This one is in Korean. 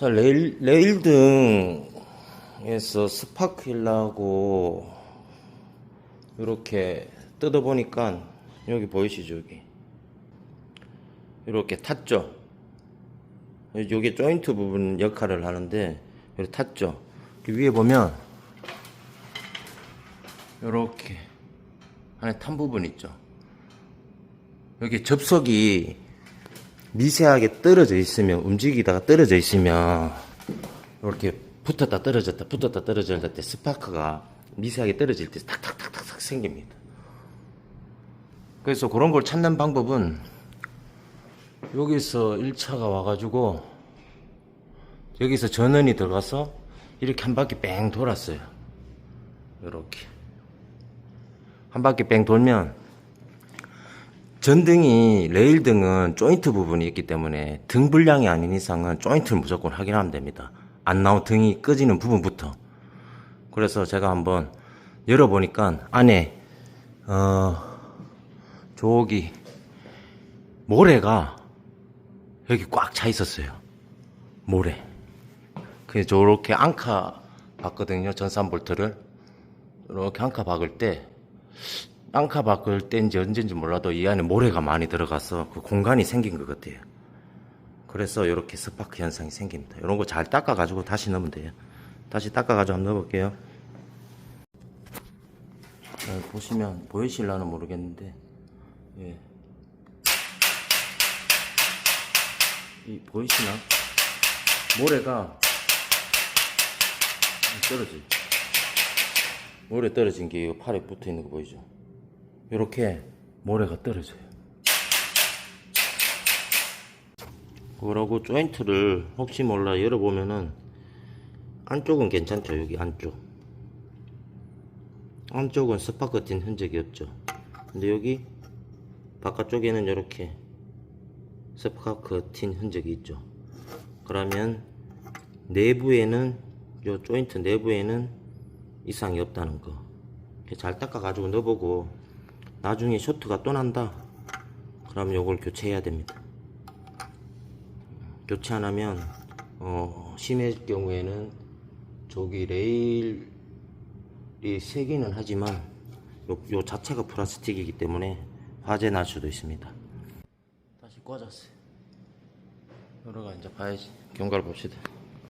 자, 레일, 레일 등에서 스파클라고 이렇게 뜯어보니까 여기 보이시죠 여기? 이렇게 탔죠? 요게 조인트 부분 역할을 하는데 여기 탔죠? 그 위에 보면 이렇게 안에 탄 부분 있죠? 여기 접속이 미세하게 떨어져 있으면 움직이다가 떨어져 있으면 이렇게 붙었다 떨어졌다 붙었다 떨어졌다 때 스파크가 미세하게 떨어질 때 탁탁탁탁탁 생깁니다. 그래서 그런 걸 찾는 방법은 여기서 1차가 와가지고 여기서 전원이 들어가서 이렇게 한 바퀴 뺑 돌았어요. 이렇게 한 바퀴 뺑 돌면 전등이 레일 등은 조인트 부분이 있기 때문에 등 불량이 아닌 이상은 조인트를 무조건 확인하면 됩니다. 안 나온 등이 꺼지는 부분부터. 그래서 제가 한번 열어보니까 안에 어 저기 모래가 여기 꽉 차 있었어요. 모래. 그 저렇게 앙카 봤거든요. 전산 볼트를 이렇게 앙카 박을 때 앙카 박을 때인지 언제인지 몰라도 이 안에 모래가 많이 들어가서 그 공간이 생긴 것 같아요. 그래서 이렇게 스파크 현상이 생깁니다. 이런 거 잘 닦아가지고 다시 넣으면 돼요. 다시 닦아가지고 한번 넣어볼게요. 자, 보시면 보이실라는 모르겠는데, 예. 이 보이시나? 모래가 있죠. 모래 떨어진 게 이거 팔에 붙어 있는 거 보이죠? 이렇게 모래가 떨어져요. 그러고 조인트를 혹시 몰라 열어보면은 안쪽은 괜찮죠 여기 안쪽 안쪽은 스파크 튄 흔적이 없죠 근데 여기 바깥쪽에는 이렇게 스파크 튄 흔적이 있죠 그러면 내부에는 요 조인트 내부에는 이상이 없다는 거. 잘 닦아 가지고 넣어보고 나중에 쇼트가 또 난다. 그럼 요걸 교체해야 됩니다. 교체 안 하면 어, 심해질 경우에는 저기 레일이 세기는 하지만 요, 요 자체가 플라스틱이기 때문에 화재 날 수도 있습니다. 다시 꽂았어요. 여러가 이제 봐야지. 경과를 봅시다.